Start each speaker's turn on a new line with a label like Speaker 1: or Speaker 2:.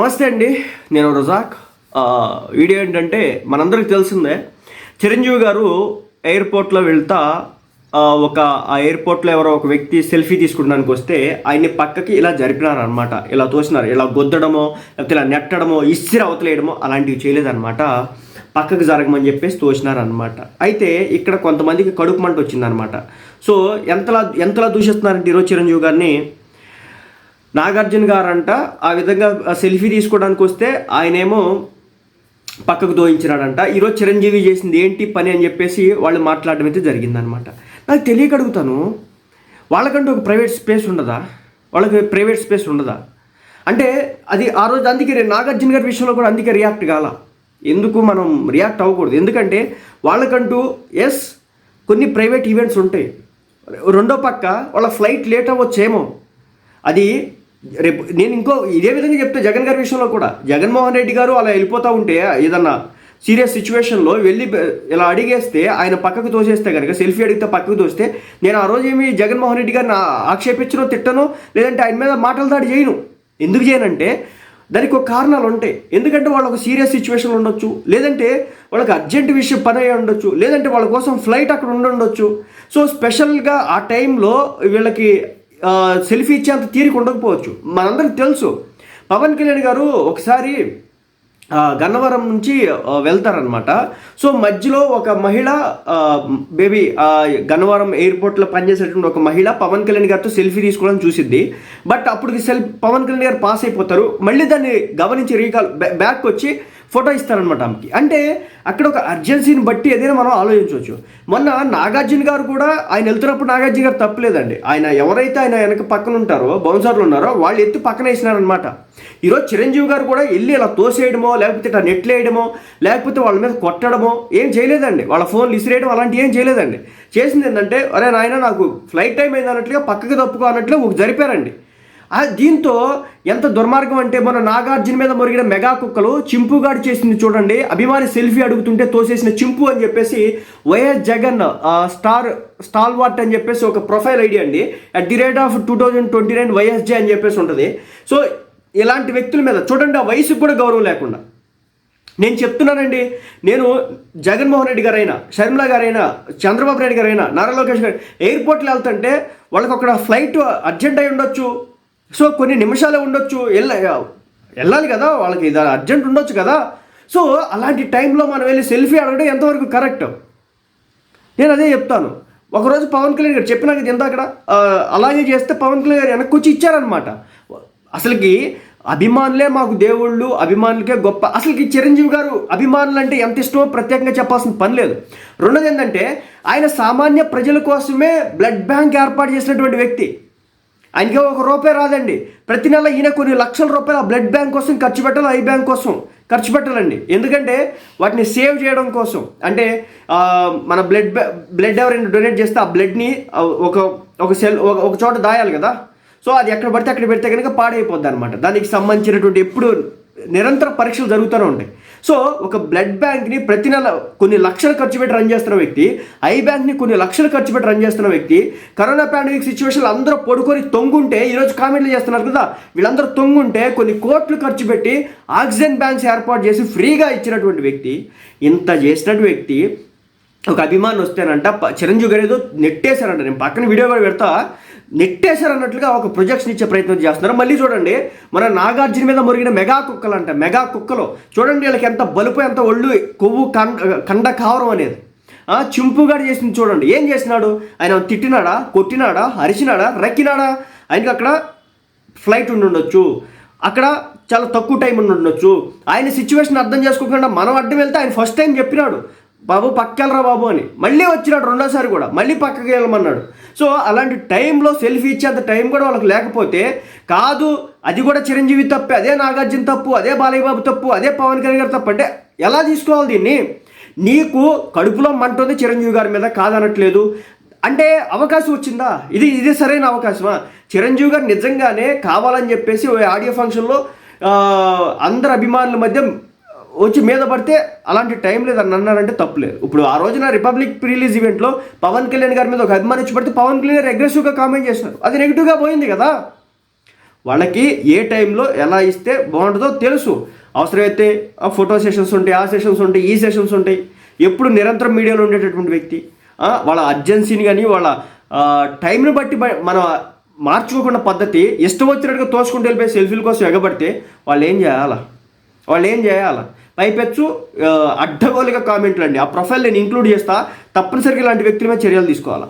Speaker 1: నమస్తే అండి నేను రజాక్. వీడియో ఏంటంటే మనందరికి తెలిసిందే చిరంజీవి గారు ఎయిర్పోర్ట్లో వెళ్తా ఒక ఆ ఎయిర్పోర్ట్లో ఎవరో ఒక వ్యక్తి సెల్ఫీ తీసుకోవడానికి వస్తే ఆయన్ని పక్కకి ఇలా జరిపినారనమాట ఇలా తోసినారు ఇలా గొద్దడమో లేకపోతే ఇలా నెట్టడమో ఇస్సిరి అవతలేయడమో అలాంటివి చేయలేదన్నమాట. పక్కకు జరగమని చెప్పేసి తోసినారనమాట అయితే ఇక్కడ కొంతమందికి కడుపు మంట వచ్చిందనమాట సో ఎంతలా ఎంతలా దూషిస్తున్నారంటే ఈరోజు చిరంజీవి గారిని? నాగార్జున గారంట ఆ విధంగా సెల్ఫీ తీసుకోవడానికి వస్తే ఆయనేమో పక్కకు దోయించినాడంట. ఈరోజు చిరంజీవి చేసింది ఏంటి పని అని చెప్పేసి వాళ్ళు మాట్లాడడం అయితే జరిగిందనమాట. నాకు తెలియక అడుగుతాను వాళ్ళకంటూ ఒక ప్రైవేట్ స్పేస్ ఉండదా? వాళ్ళకి ప్రైవేట్ స్పేస్ ఉండదా? అంటే అది ఆ రోజు అందుకే నాగార్జున గారి విషయంలో కూడా అందుకే రియాక్ట్ కాల. ఎందుకు మనం రియాక్ట్ అవ్వకూడదు? ఎందుకంటే వాళ్ళకంటూ ఎస్ కొన్ని ప్రైవేట్ ఈవెంట్స్ ఉంటాయి. రెండో పక్క వాళ్ళ ఫ్లైట్ లేట్ అవ్వచ్చేమో. అది రేపు నేను ఇంకో ఇదే విధంగా చెప్తే జగన్ గారి విషయంలో కూడా. జగన్మోహన్ రెడ్డి గారు అలా వెళ్ళిపోతూ ఉంటే ఏదన్నా సీరియస్ సిచ్యువేషన్లో వెళ్ళి ఇలా అడిగేస్తే ఆయన పక్కకు తోసేస్తే కనుక సెల్ఫీ అడిగితే పక్కకు తోస్తే నేను ఆ రోజు ఏమి జగన్మోహన్ రెడ్డి గారిని ఆక్షేపించను తిట్టను లేదంటే ఆయన మీద మాటలు దాడి చేయను. ఎందుకు చేయనంటే దానికి ఒక కారణాలు ఉంటాయి. ఎందుకంటే వాళ్ళు ఒక సీరియస్ సిచ్యువేషన్ ఉండొచ్చు లేదంటే వాళ్ళకి అర్జెంట్ విషయం పని అయ్యి ఉండొచ్చు లేదంటే వాళ్ళ కోసం ఫ్లైట్ అక్కడ ఉండి ఉండొచ్చు. సో స్పెషల్గా ఆ టైంలో వీళ్ళకి సెల్ఫీ ఇచ్చేంత తీరిక ఉండకపోవచ్చు. మనందరికి తెలుసు. పవన్ కళ్యాణ్ గారు ఒకసారి గన్నవరం నుంచి వెళ్తారనమాట సో మధ్యలో ఒక మహిళ బేబీ గన్నవరం ఎయిర్పోర్ట్లో పనిచేసేటువంటి ఒక మహిళ పవన్ కళ్యాణ్ గారితో సెల్ఫీ తీసుకోవడం చూసిద్ది. బట్ అప్పుడు సెల్ పవన్ కళ్యాణ్ గారు పాస్ అయిపోతారు. మళ్ళీ దాన్ని గమనించి రీకాల్ బ్యాక్ వచ్చి ఫోటో ఇస్తారనమాట ఆమెకి. అంటే అక్కడ ఒక అర్జెన్సీని బట్టి ఏదైనా మనం ఆలోచించవచ్చు. మొన్న నాగార్జున గారు కూడా ఆయన వెళ్తున్నప్పుడు నాగార్జున గారు తప్పలేదండి. ఆయన ఎవరైతే ఆయన వెనక పక్కన ఉంటారో బౌన్సర్లు ఉన్నారో వాళ్ళు ఎత్తి పక్కన వేసినారనమాట ఈరోజు చిరంజీవి గారు కూడా వెళ్ళి ఇలా తోసేయడమో లేకపోతే ఇట్లా నెట్లేయడమో లేకపోతే వాళ్ళ మీద కొట్టడమో ఏం చేయలేదండి. వాళ్ళ ఫోన్లు ఇసిరేయడం అలాంటివి ఏం చేయలేదండి. చేసింది ఏంటంటే అరే నాయన నాకు ఫ్లైట్ టైం అయింది అన్నట్లుగా పక్కకి తప్పుకో అన్నట్లుగా ఒక జరిపారండి. దీంతో ఎంత దుర్మార్గం అంటే మన నాగార్జున మీద మురిగిన మెగా కుక్కలు చింపుగాడు చేసింది చూడండి. అభిమాని సెల్ఫీ అడుగుతుంటే తోసేసిన చింపు అని చెప్పేసి YS Jagan star stall what అని చెప్పేసి ఒక ప్రొఫైల్ ఐడి అండి. At the rate of two thousand twenty nine YSJ అని చెప్పేసి ఉంటుంది. సో ఇలాంటి వ్యక్తుల మీద చూడండి ఆ వయసుకు కూడా గౌరవం లేకుండా. నేను చెప్తున్నానండి నేను జగన్మోహన్ రెడ్డి గారైనా షర్మిల గారైనా చంద్రబాబు నాయుడు గారైనా నారా లోకేష్ గారు ఎయిర్పోర్ట్లో వెళ్తుంటే వాళ్ళకి అక్కడ ఫ్లైట్ అర్జెంట్ అయి ఉండొచ్చు. సో కొన్ని నిమిషాలే ఉండొచ్చు వెళ్ళ వెళ్ళాలి కదా వాళ్ళకి ఇది అర్జెంట్ ఉండొచ్చు కదా. సో అలాంటి టైంలో మనం వెళ్ళి సెల్ఫీ అడగడం ఎంతవరకు కరెక్ట్? నేను అదే చెప్తాను. ఒకరోజు పవన్ కళ్యాణ్ గారు చెప్పినా కదా ఎంత అక్కడ అలాగే చేస్తే పవన్ కళ్యాణ్ గారు వెనక్కి వచ్చి ఇచ్చారనమాట అసలుకి అభిమానులే మాకు దేవుళ్ళు అభిమానులకే గొప్ప. అసలుకి చిరంజీవి గారు అభిమానులు అంటే ఎంత ఇష్టమో ప్రత్యేకంగా చెప్పాల్సిన పని లేదు. రెండోది ఏంటంటే ఆయన సామాన్య ప్రజల కోసమే బ్లడ్ బ్యాంక్ ఏర్పాటు చేసినటువంటి వ్యక్తి. ఆయనకి ఒక రూపాయి రాదండి. ప్రతి నెల ఈయన కొన్ని లక్షల రూపాయలు ఆ బ్లడ్ బ్యాంక్ కోసం ఖర్చు పెట్టాలి ఐ బ్యాంక్ కోసం ఖర్చు పెట్టాలండి. ఎందుకంటే వాటిని సేవ్ చేయడం కోసం. అంటే మన బ్లడ్ బ్లడ్ ఎవరైనా డొనేట్ చేస్తే ఆ బ్లడ్ని ఒక ఒక సెల్ ఒక ఒక చోట దాయాలి కదా. సో అది ఎక్కడ పడితే అక్కడ పెడితే కనుక పాడైపోద్ది అనమాట దానికి సంబంధించినటువంటి ఎప్పుడు నిరంతర పరీక్షలు జరుగుతూనే ఉంటాయి. సో ఒక బ్లడ్ బ్యాంక్ని ప్రతి నెల కొన్ని లక్షలు ఖర్చు పెట్టి రన్ చేస్తున్న వ్యక్తి ఐ బ్యాంక్ని కొన్ని లక్షలు ఖర్చు పెట్టి రన్ చేస్తున్న వ్యక్తి కరోనా పాండమిక్ సిచ్యువేషన్లో అందరూ పడుకొని తొంగుంటే ఈరోజు కామెంట్లు చేస్తున్నారు కదా వీళ్ళందరూ తొంగుంటే కొన్ని కోట్లు ఖర్చు పెట్టి ఆక్సిజన్ బ్యాంక్స్ ఏర్పాటు చేసి ఫ్రీగా ఇచ్చినటువంటి వ్యక్తి ఇంత చేసినటువంటి వ్యక్తి ఒక అభిమాని వస్తేనంట చిరంజీవి గారు ఏదో నెట్టేశారంట. నేను పక్కన వీడియో కూడా పెడతా. నెట్టేశారన్నట్లుగా ఒక ప్రొజెక్షన్ ఇచ్చే ప్రయత్నం చేస్తున్నారు. మళ్ళీ చూడండి మన నాగార్జున మీద మురిగిన మెగా కుక్కలు అంట మెగా కుక్కలు. చూడండి వీళ్ళకి ఎంత బలుపు ఎంత ఒళ్ళు కొవ్వు కండ కండ కావరం అనేది. ఆ, చింపుగాడు చేసింది చూడండి. ఏం చేసినాడు? ఆయన తిట్టినాడా? కొట్టినాడా? అరిచినాడా? రక్కినాడా? ఆయనకి అక్కడ ఫ్లైట్ ఉండి ఉండొచ్చు అక్కడ చాలా తక్కువ టైం ఉండి ఉండొచ్చు ఆయన సిచ్యువేషన్ అర్థం చేసుకోకుండా మనం అడ్డం వెళ్తే ఆయన ఫస్ట్ టైం చెప్పినాడు. బాబు పక్కెళ్ళరా బాబు అని. మళ్ళీ వచ్చినాడు రెండోసారి కూడా. మళ్ళీ పక్కకి వెళ్ళమన్నాడు. సో అలాంటి టైంలో సెల్ఫీ ఇచ్చేంత టైం కూడా వాళ్ళకి లేకపోతే కాదు అది కూడా చిరంజీవి తప్పే అదే నాగార్జున తప్పు అదే బాలయ్య బాబు తప్పు అదే పవన్ కళ్యాణ్ గారు తప్పు అంటే ఎలా తీసుకోవాలి దీన్ని? నీకు కడుపులో మంట ఉంది చిరంజీవి గారి మీద కాదనట్లేదు. అంటే అవకాశం వచ్చిందా? ఇది ఇది సరైన అవకాశమా? చిరంజీవి గారు నిజంగానే కావాలని చెప్పేసి ఆడియో ఫంక్షన్లో అందరు అభిమానుల మధ్య వచ్చి మీద పడితే అలాంటి టైం లేదని అన్నారంటే తప్పులేదు ఇప్పుడు ఆ రోజున రిపబ్లిక్ రిలీజ్ ఈవెంట్లో పవన్ కళ్యాణ్ గారి మీద ఒక అభిమానించి పడితే పవన్ కళ్యాణ్ గారు అగ్రెసివ్గా కామెంట్ చేసినారు అది నెగిటివ్గా పోయింది కదా. వాళ్ళకి ఏ టైంలో ఎలా ఇస్తే బాగుంటుందో తెలుసు. అవసరమైతే ఆ ఫోటో సెషన్స్ ఉంటాయి ఆ సెషన్స్ ఉంటాయి ఈ సెషన్స్ ఉంటాయి. ఎప్పుడు నిరంతరం మీడియాలో ఉండేటటువంటి వ్యక్తి వాళ్ళ అర్జెన్సీని కానీ వాళ్ళ టైంని బట్టి మనం మార్చుకోకుండా పద్ధతి ఇష్టం వచ్చినట్టుగా తోసుకుంటూ వెళ్ళిపోయి సెల్ఫీల కోసం ఎగబడితే వాళ్ళు ఏం చేయాలా? వాళ్ళు ఏం చేయాలా? పైపెచ్చు ఆ, అడ్డగోలుగా కామెంట్లు అండి ఆ ప్రొఫైల్ నేను ఇంక్లూడ్ చేస్తా తప్పనిసరిగా ఇలాంటి వ్యక్తుల మీద చర్యలు తీసుకోవాలా?